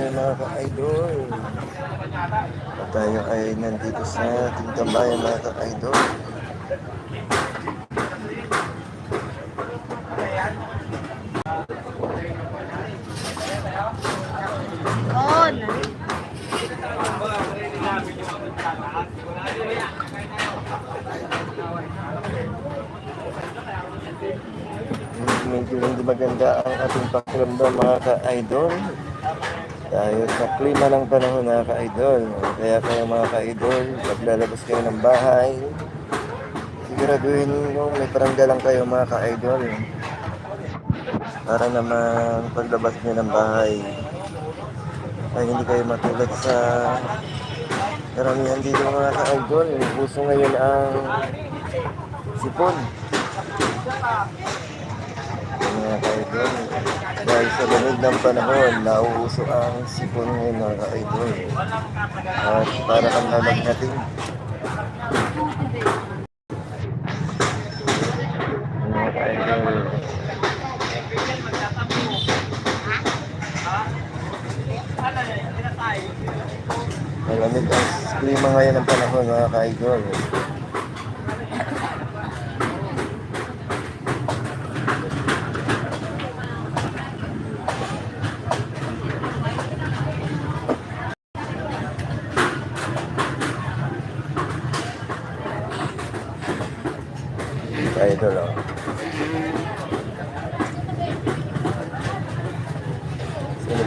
niyo mga ka-idol. At tayo ay nandito sa ating tambayan mga ka-idol. On. Medyo hindi maganda ang ating pakiramdam mga ka-idol. Dahil sa klima ng panahon mga ka-idol. Kaya kayo mga ka-idol, paglalabas kayo ng bahay, siguraduhin nyo may paranggalang kayo mga ka-idol. Para naman paglabas nyo ng bahay, ay hindi kayo matulad sa karamihan dito mga ka-idol. Puso ngayon ang sipon. Mga ka-idol, dahil sa lamig ng panahon, nauuso ang sipon ngayon mga ka-idol. At para kang lalagnating. Mga ka-idol. Malamig ang klima ngayon ng panahon mga. Ka-idol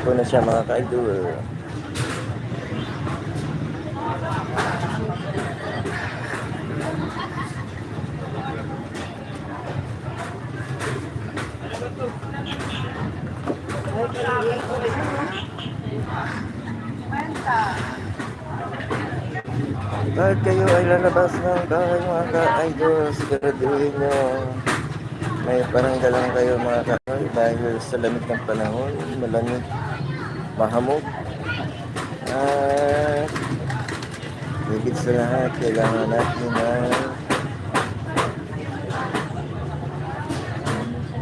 Po na siya mga ka-idol? Kahit kayo ay lalabas ng bahay mga ka-idol, siguraduhin nyo may paranggalang kayo mga ka-idol dahil sa lamig ng panahon, malamig, mahamog. At higit sa lahat, kailangan natin na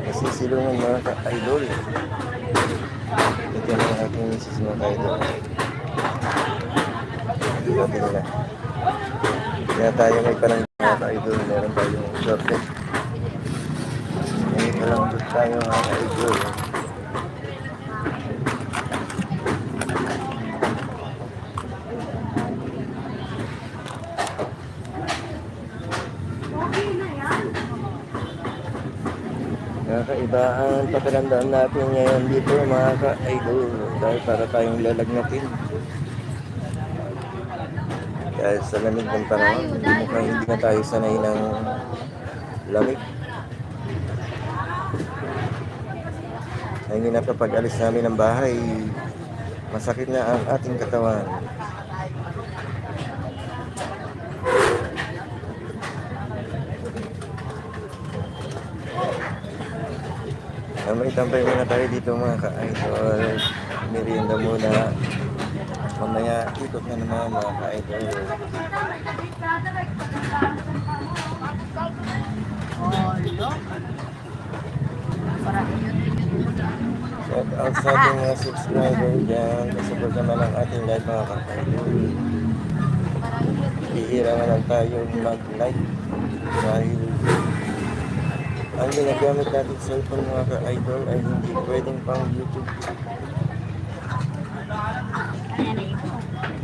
nasisilungan mga ka-idol. Ito na ang aking misis mga ka-idol. Sabi nila. Kaya tayo may parang mga ka-idol, meron tayong shortcut. May parang tayo mga ka-idol. Kakaiba ang pakiramdam natin ngayon dito mga ka-idol dahil para tayong lalagnatin. Dahil sa lamig ng panahon, hindi mukhang hindi na tayo sanay ng lamig. Ngayon na kapag alis namin ng bahay, masakit na ang ating katawan. Tambay-tambay muna tayo dito mga ka-idol. Merienda muna. Mamaya ikot na naman mga ka-idol. Shout out sa ating mga subscriber dyan. Kasabot naman ang ating live mga ka-idol. Bihira na lang tayo mag-like. Dahil ang ginagamit natin cellphone mga ka-idol ay hindi pwedeng pang YouTube.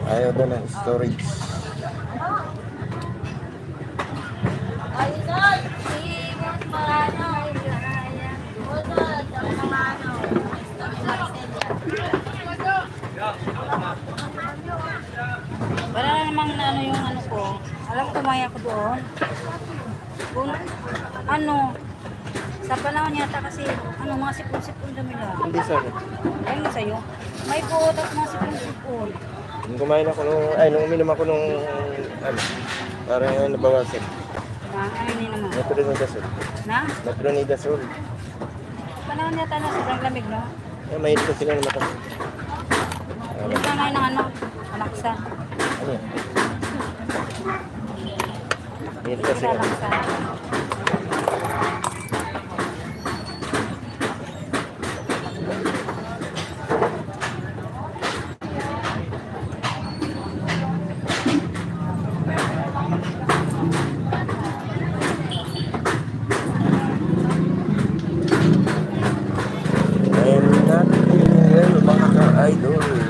Ayaw na ng storage. Wala namang na ano yung ano ko. Alam ko maya ko doon. Kung ano, sa panahon yata kasi, ano, mga sipon-sipon dami lang. Hindi sa akin. Ayun na sa'yo. May buot at mga sipon-sipon. Nung kumain ako nung, ay nung uminom ako nung, ano, parang nabawasan. Na, ano yun naman. Metronidazole. Na? Metronidazole. Panahon yata na sobrang lamig, no? Eh, mahilig ko sila na mata. Ano? Yung nanay ng ano, alaksan. Ano yan? Mahilig kasi Sila ano. alaksan.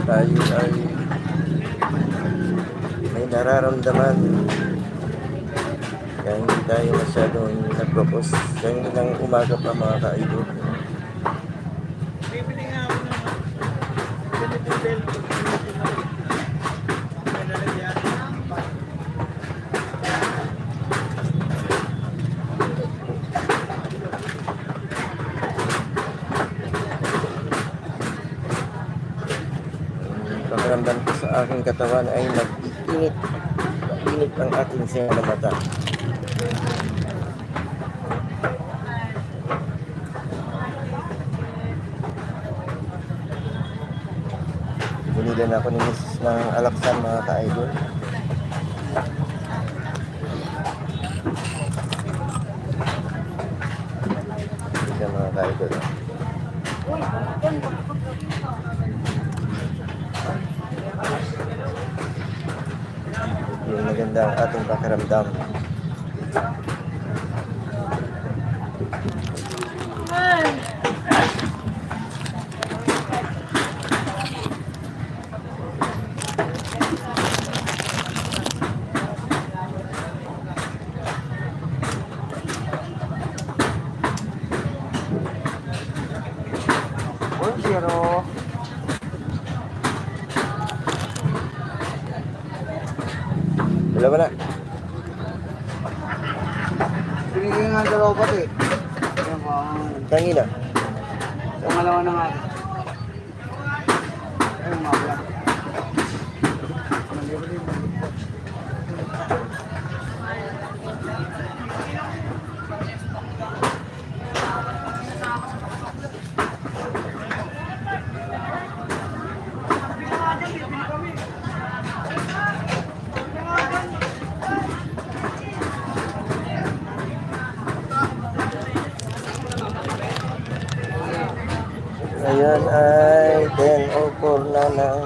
tayo ay may nararamdaman kaya hindi tayo masyadong nagpo-post ng umaga pa mga ka-idol. Bibili nga ako pakiramdam ko sa aking katawan ay nag-init init ang aking singa mata Binilan ako ni Mrs. ng alaksan mga ka-idol. Yan mga ka-idol. Yung maganda ang ating pakiramdam. Zero. Wala ba na? Binigyan nga dalawa pati. Ayan po. Ngayon ay 10.04 na ng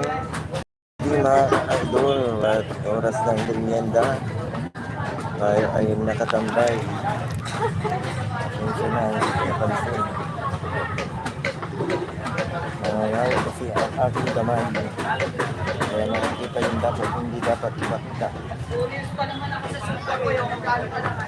di mga idol at oras ng merienda. Tayo ay nakatambay. Minsan na napansin. Nangyayari kasi ang aking damay. Kaya nakikita yung dapat hindi dapat ipakita. Ganda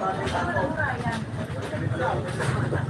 ka-idol. Krisini.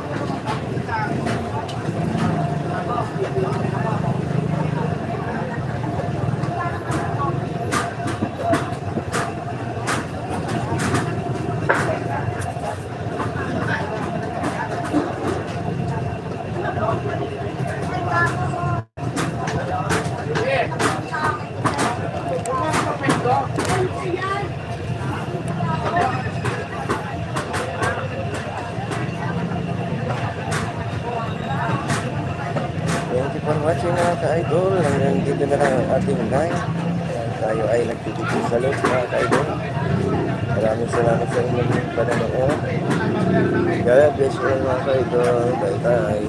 Thank you. For watching mga ka-idol. Hanggang dito na lang ang ating live. Tayo ay nagtitipid sa loob mga ka-idol. Maraming salamat sa inyong pananood. God bless you mga ka-idol. Bye-bye.